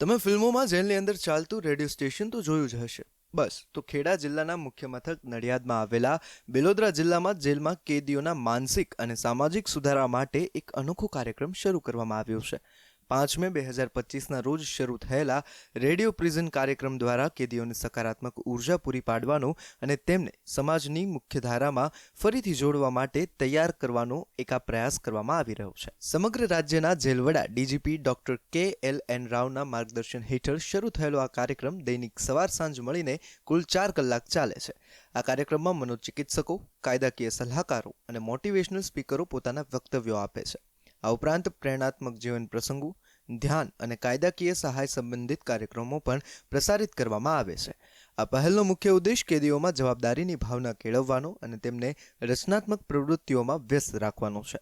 તમે ફિલ્મોમાં જેલની અંદર ચાલતું રેડિયો સ્ટેશન તો જોયું જ હશે. બસ, તો ખેડા જિલ્લાના મુખ્ય મથક નડિયાદમાં આવેલા બિલોદરા જિલ્લામાં જેલમાં કેદીઓના માનસિક અને સામાજિક સુધારા માટે એક અનોખો કાર્યક્રમ શરૂ કરવામાં આવ્યો છે. પાંચ મે બે હજાર પચીસના રોજ શરૂ થયેલા રેડિયો પ્રિઝન કાર્યક્રમ દ્વારા કેદીઓને સકારાત્મક ઊર્જા પૂરી પાડવાનો અને તેમને સમાજની મુખ્યધારામાં ફરીથી જોડવા માટે તૈયાર કરવાનો એક આ પ્રયાસ કરવામાં આવી રહ્યો છે. સમગ્ર રાજ્યના જેલવડા DGP doctor K L N રાવના માર્ગદર્શન હેઠળ શરૂ થયેલો આ કાર્યક્રમ દૈનિક સવાર સાંજ મળીને કુલ ચાર કલાક ચાલે છે. આ કાર્યક્રમમાં મનોચિકિત્સકો, કાયદાકીય સલાહકારો અને મોટિવેશનલ સ્પીકરો પોતાના વક્તવ્યો આપે છે. આ ઉપરાંત પ્રેરણાત્મક જીવન પ્રસંગો ધ્યાન અને કાયદાકીય સહાય સંબંધિત કાર્યક્રમો પણ પ્રસારિત કરવામાં આવે છે. આ પહેલનો મુખ્ય ઉદ્દેશ કેદીઓમાં જવાબદારીની ભાવના કેળવવાનો અને તેમને રચનાત્મક પ્રવૃત્તિઓમાં વ્યસ્ત રાખવાનો છે.